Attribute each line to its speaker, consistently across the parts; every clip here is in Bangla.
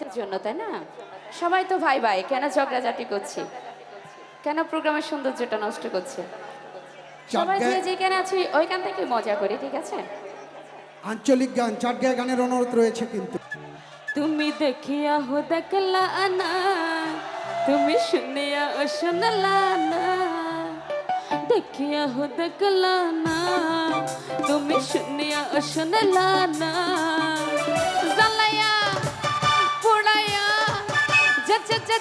Speaker 1: তো জন্য তাই না? সবাই তো ভাই ভাই কেন ঝগড়াঝাটি করছি? কেন প্রোগ্রামের সৌন্দর্যটা নষ্ট করছে? সবাই যে যেখানে আছি ওইখান থেকে মজা করি ঠিক আছে?
Speaker 2: আঞ্চলিক গান চাটগায় গানের অনুরোধ রয়েছে কিন্তু।
Speaker 1: তুমি দেখিয়া হো দেখলা না তুমি শুনিয়া ও শুনলা না। দেখিয়া হো দেখলা না তুমি শুনিয়া ও শুনলা না।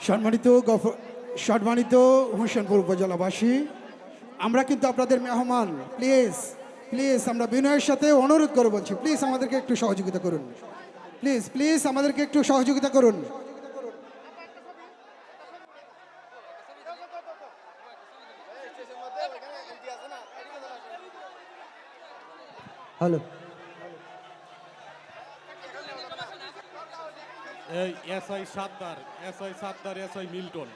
Speaker 2: সম্মানিত গফ- সম্মানিত হোসেনপুর উপজেলাবাসী আমরা কিন্তু আপনাদের মেহমান প্লিজ। প্লিজ আমরা বিনয়ের সাথে অনুরোধ করে বলছি প্লিজ আমাদেরকে একটু সহযোগিতা করুন। প্লিজ প্লিজ আমাদেরকে একটু সহযোগিতা করুন। হ্যালো
Speaker 3: এই SI Saddar SI Saddar SI Milton.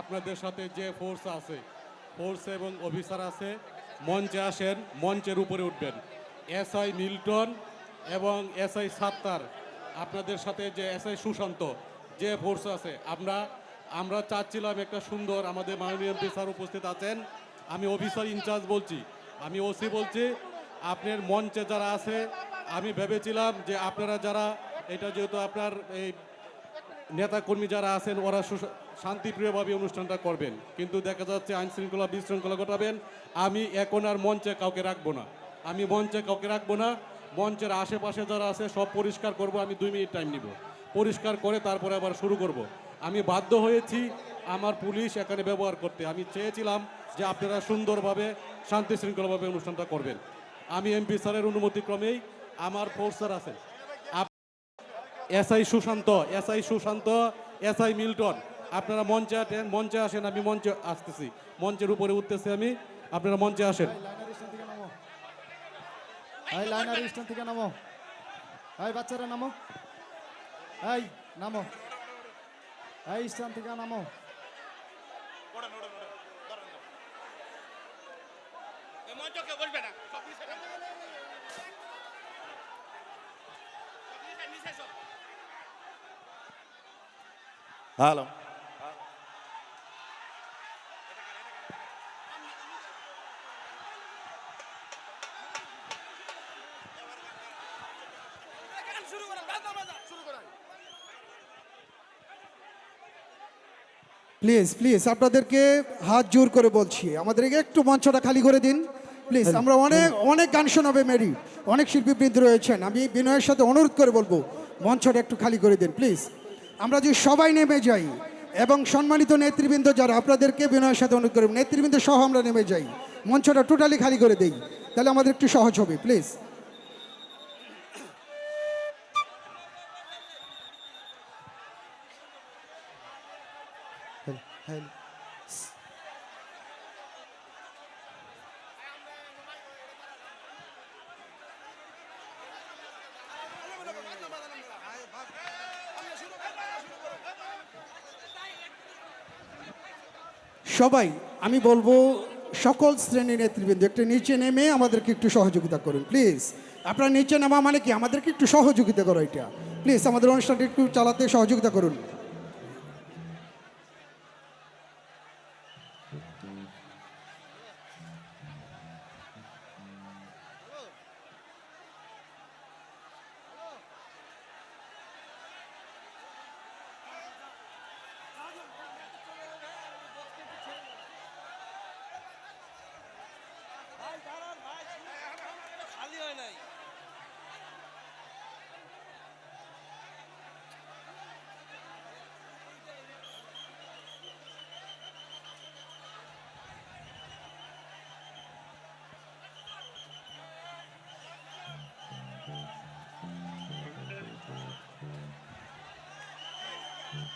Speaker 3: আপনাদের সাথে যে ফোর্স আছে ফোর্স এবং অফিসার আছে মঞ্চে আসেন, মঞ্চের উপরে উঠবেন। এস আই মিল্টন এবং এস আই সাত্তার, আপনাদের সাথে যে এস আই সুশান্ত, যে ফোর্স আছে, আমরা আমরা চাচ্ছিলাম একটা সুন্দর আমাদের মাননীয় এমপি স্যার উপস্থিত আছেন। আমি অফিসার ইনচার্জ বলছি, আমি ওসি বলছি, আপনার মঞ্চে যারা আছে, আমি ভেবেছিলাম যে আপনারা যারা, এটা যেহেতু আপনার এই নেতাকর্মী যারা আছেন, ওরা শান্তিপ্রিয়ভাবে অনুষ্ঠানটা করবেন। কিন্তু দেখা যাচ্ছে আইন শৃঙ্খলা বিশৃঙ্খলা ঘটাবেন। আমি এখন আর মঞ্চে কাউকে রাখব না। আমি মঞ্চে কাউকে রাখব না। মঞ্চের আশেপাশে যারা আছে, সব পরিষ্কার করব। আমি দুই মিনিট টাইম নিব। পরিষ্কার করে তারপরে আবার শুরু করব। আমি বাধ্য হয়েছি আমার পুলিশ এখানে ব্যবহার করতে। আমি চেয়েছিলাম যে আপনারা সুন্দরভাবে শান্তি শৃঙ্খলাভাবে অনুষ্ঠানটা করবেন। আমি এমপি স্যারের অনুমতিক্রমেই আমার ফোর্সার আছে SI Sushanta SI Sushanta SI Milton. আপনারা মঞ্চে আসেন মঞ্চে আসেন আমি মঞ্চে আসতেছি। মঞ্চের উপরে উঠতেছি আমি আপনারা মঞ্চে আসেন।
Speaker 4: এই লাইনার স্ট্যান্ড থেকে নামো। এই বাচ্চারা নামো। এই নামো। এই স্ট্যান্ড থেকে নামো।
Speaker 5: এই মঞ্চে কেউ বসবে না সব নিচে নামো। সব নিচে, নিচে সব।
Speaker 6: হ্যালো
Speaker 5: গান শুরু করেন, বাজনা। বাজা, শুরু করেন।
Speaker 2: প্লিজ প্লিজ আপনাদেরকে হাত জোর করে বলছি। আমাদেরকে একটু মঞ্চটা খালি করে দিন। প্লিজ আমরা অনেক অনেক গান শোনাবে মেরি। অনেক শিল্পীবৃন্দ রয়েছেন। আমি বিনয়ের সাথে অনুরোধ করে বলব মঞ্চটা একটু খালি করে দিন প্লিজ আমরা যদি সবাই নেমে যাই এবং সম্মানিত নেতৃবৃন্দ যারা আপনাদেরকে বিনয়ের সাথে অনুরোধ করব নেতৃবৃন্দ সহ আমরা নেমে যাই। মঞ্চটা টোটালি খালি করে দেই। তাহলে আমাদের একটু সহজ হবে প্লিজ সবাই, আমি বলব সকল শ্রেণির নেতৃবৃন্দ, একটু নিচে নেমে আমাদেরকে একটু সহযোগিতা করুন, প্লিজ। আপনারা নিচে নামা মানে কি? আমাদেরকে একটু সহযোগিতা করো এটা। প্লিজ, আমাদের অনুষ্ঠানটি একটু চালাতে সহযোগিতা করুন।
Speaker 4: Mm-hmm.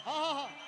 Speaker 4: 好好好。